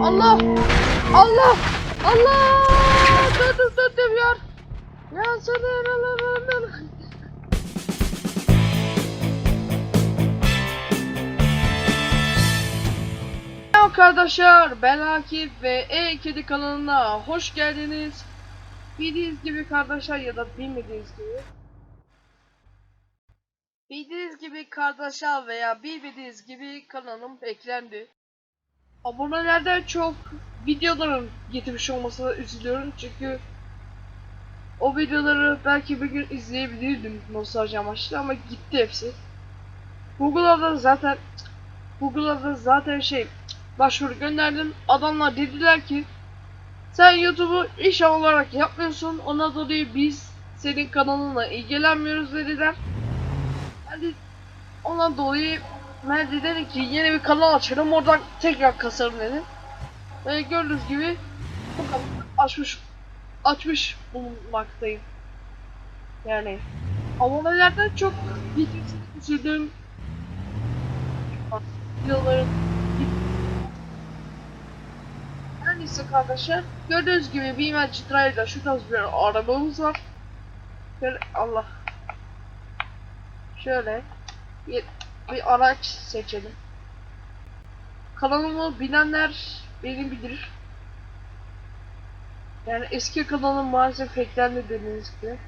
Allah! Allah! Allah! Döndüm döndüm yar. Ya sana yaralananlar. Merhaba arkadaşlar ben Akif ve E Kedi kanalına hoş geldiniz. Bildiğiniz gibi kardeşler ya da bilmediğiniz gibi. Bildiğiniz gibi kardeşler veya bilmediğiniz gibi kanalım eklendi. Abonelerden çok videoların getirmiş olmasına üzülüyorum çünkü o videoları belki bir gün izleyebilirdim nostalji amaçlı ama gitti hepsi. Google'da zaten Google'da zaten şey başvuru gönderdim. Adamlar dediler ki sen YouTube'u iş olarak yapmıyorsun. Ona dolayı biz senin kanalınla ilgilenmiyoruz dediler. De ondan dolayı ben de dedim ki yeni bir kanal açarım oradan tekrar kasarım dedim. Ve gördüğünüz gibi bu açmış açmış bulunmaktayım. Yani abonelerden çok videosunu düşürdüğüm videoların her neyse kardeşler gördüğünüz gibi Beamer Citray'da şu tarz bir arabamız var. Şöyle Allah şöyle bir, araç seçelim. Kanalımı bilenler beni bilir. Yani eski kanalım maalesef hacklendi dediğiniz gibi.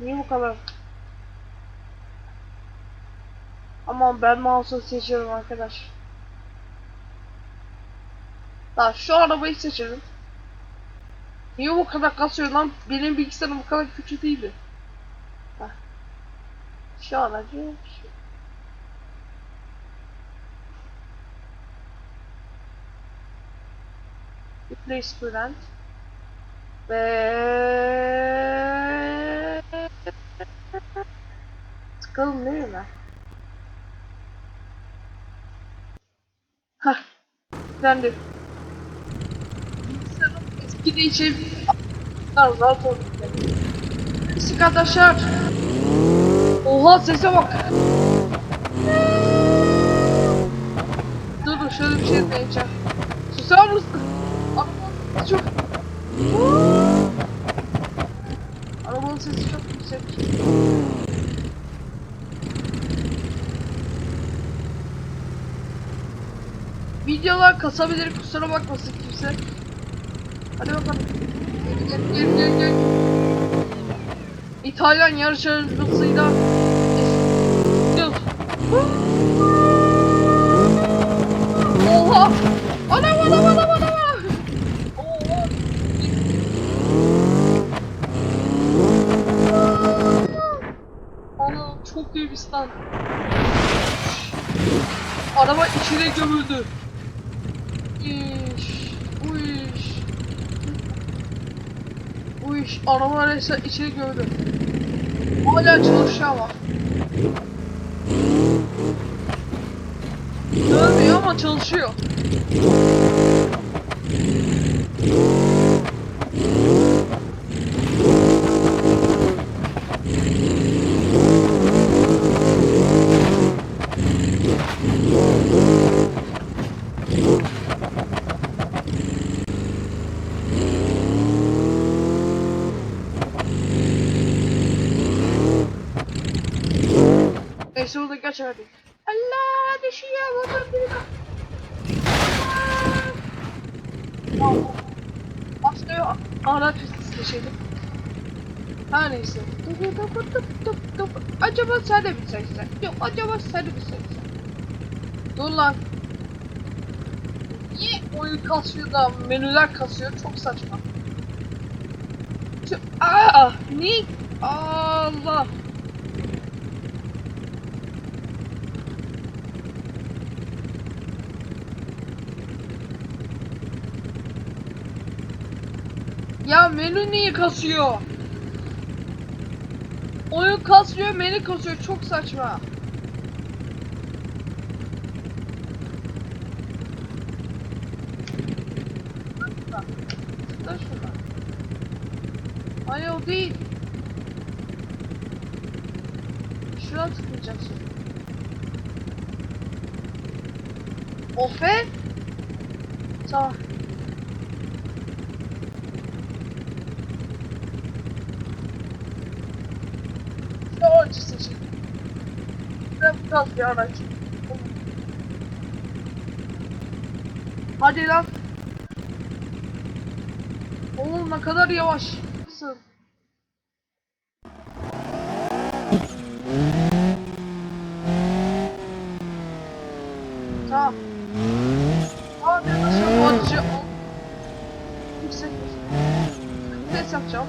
Niye bu kadar? Aman ben mouse'u seçiyorum arkadaş. Daha şu arabayı seçelim. Niye bu kadar kasıyor lan? Benim bilgisayarım bu kadar küçük değildi. Şu aracı şu. Replace Brand ve Tıkalım değil mi? Hah. Dendi. Eskidi için rahat oldu. Neyse arkadaşlar. Oha sese bak. Dur şöyle bir şey deneyeceğim. Susar mısın? Arabanın çok... Arabanın sesi çok yüksek. Videolar kasabilir kusura bakmasın kimse. Hadi bakalım. Gel gel gel gel. İtalyan yarış arabasıyla Yıl. Oha! Anam anam anam anam! Anam çok iyi bir stand. Araba içine gömüldü. İş, bu iş. Bu iş araba resmen içine gömüldü. Hala çalışıyor ama. Dönmüyor ama çalışıyor. Burada kaç hadi. Allah düşüyor motor biri Allah. Başlıyor araç seçelim. Her neyse. Tıp tıp tıp tıp tıp. Acaba sen de mi seçsen? Yok acaba sen de mi seçsen? Dur lan. Niye oyun kasıyor da menüler kasıyor? Çok saçma. Aa, ne? Allah. Ya menü niye kasıyor? Oyun kasıyor, menü kasıyor. Çok saçma. Tıkla. Hayır o değil. Şuna tıklayacaksın. Of be. Tamam. bence seçelim. Biraz bir araç. Hadi lan. Oğlum ne kadar yavaşsın. Tamam. Abi nasıl acı? Yüksek. Ne yapacağım?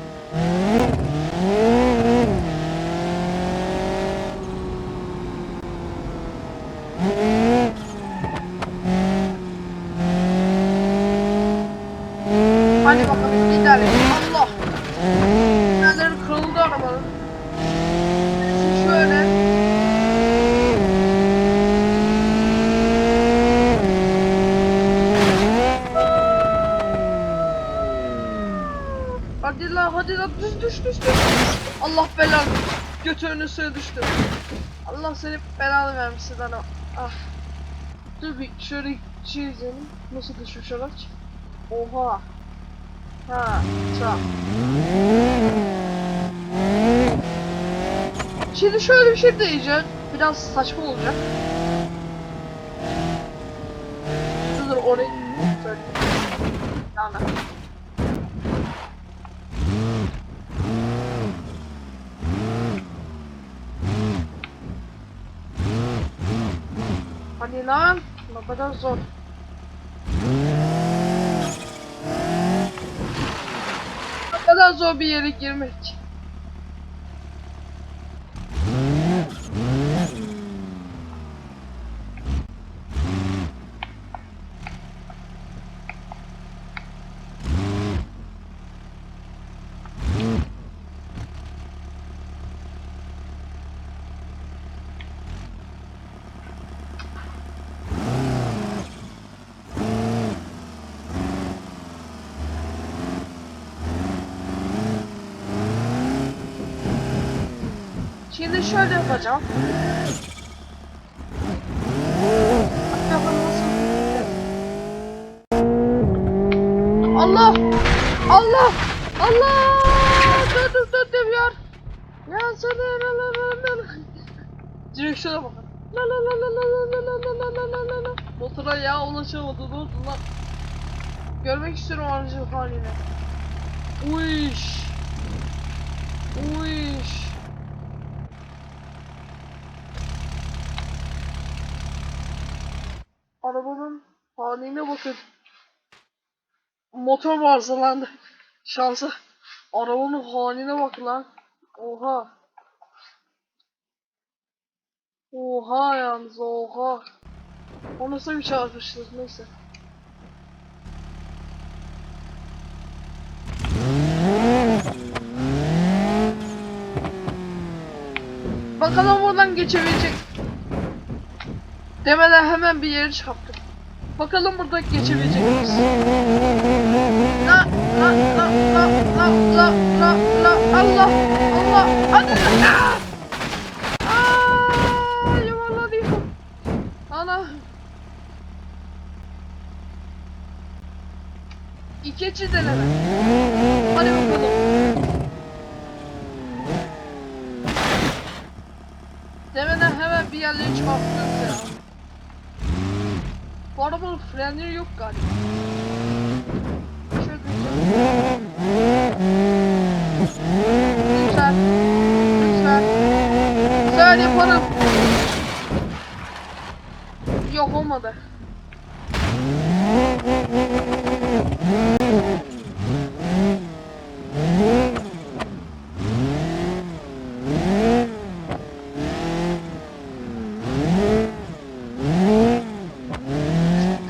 Hadi bakalım gidelim. Allah. Yerleri kırıldı arabanın. Şimdi şöyle. Hadi lan hadi lan düş düş düş düş. Allah belanı. Götürünü suya düştü. Allah seni belanı vermişsin lan. Ah. Dur bir şöyle izleyelim. Nasıl düşmüş araç? Oha. Tamam. Şimdi şöyle bir şey diyeceğim. Biraz saçma olacak. Dur dur orayı söyle. Yani. Hadi lan. Kadar zor. Kadar zor bir yere girmek. Şimdi şöyle yapacağım. Allah! Allah! Allah! Döndüm döndüm yar. Ya sana la la la la. Direksiyona bakın. La la la la la la la la la la la la la. Motora ya ulaşamadı ne oldu lan? Görmek istiyorum aracın halini. Uyş. Uyş. Arabanın haline bakın. Motor arızalandı. Şansa. Arabanın haline bak lan. Oha. Oha yalnız oha. O nasıl bir çarpıştır neyse. Bakalım buradan geçebilecek. Demeden hemen bir yere çarptım. Bakalım buradan geçebilecek miyiz? La la la la la la la la Allah Allah Allah Aa yuvarlanıyor. Ana. İkinci deneme. Hadi bakalım. Demeden hemen bir yerlere çarptınız ya. Bu arabanın frenleri yok galiba. Şöyle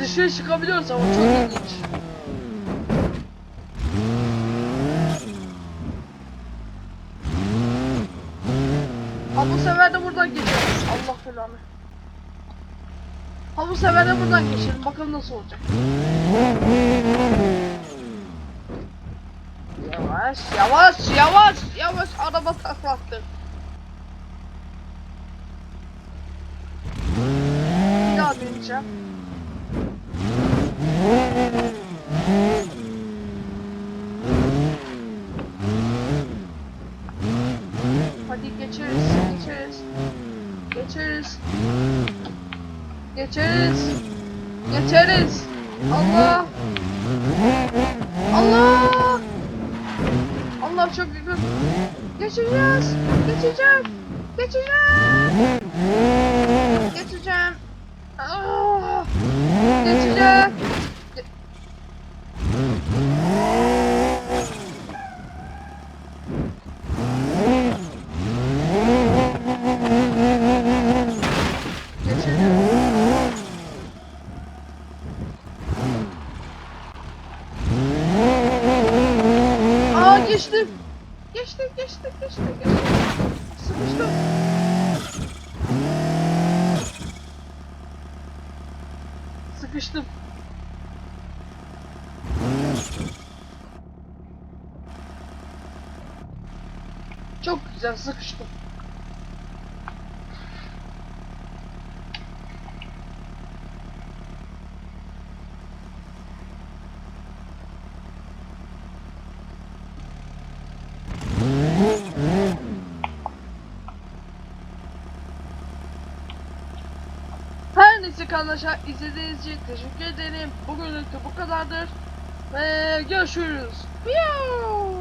dışarı çıkabiliyoruz ama çok ilginç. Ha bu sefer de buradan geçeriz. Allah belanı. Ha bu sefer de buradan geçelim. Bakalım nasıl olacak. Yavaş yavaş yavaş yavaş araba taklattı. Bir daha deneyeceğim. Hadi geçeriz, geçeriz. Geçeriz. Geçeriz. Geçeriz. Allah. Allah. Allah çok yakın. Geçeceğiz. Geçeceğim. Geçeceğim. Sıkıştım. Çok güzel sıkıştım. Arkadaşlar izlediğiniz için teşekkür ederim. Bugünlük bu kadardır. Ve görüşürüz. Piyav!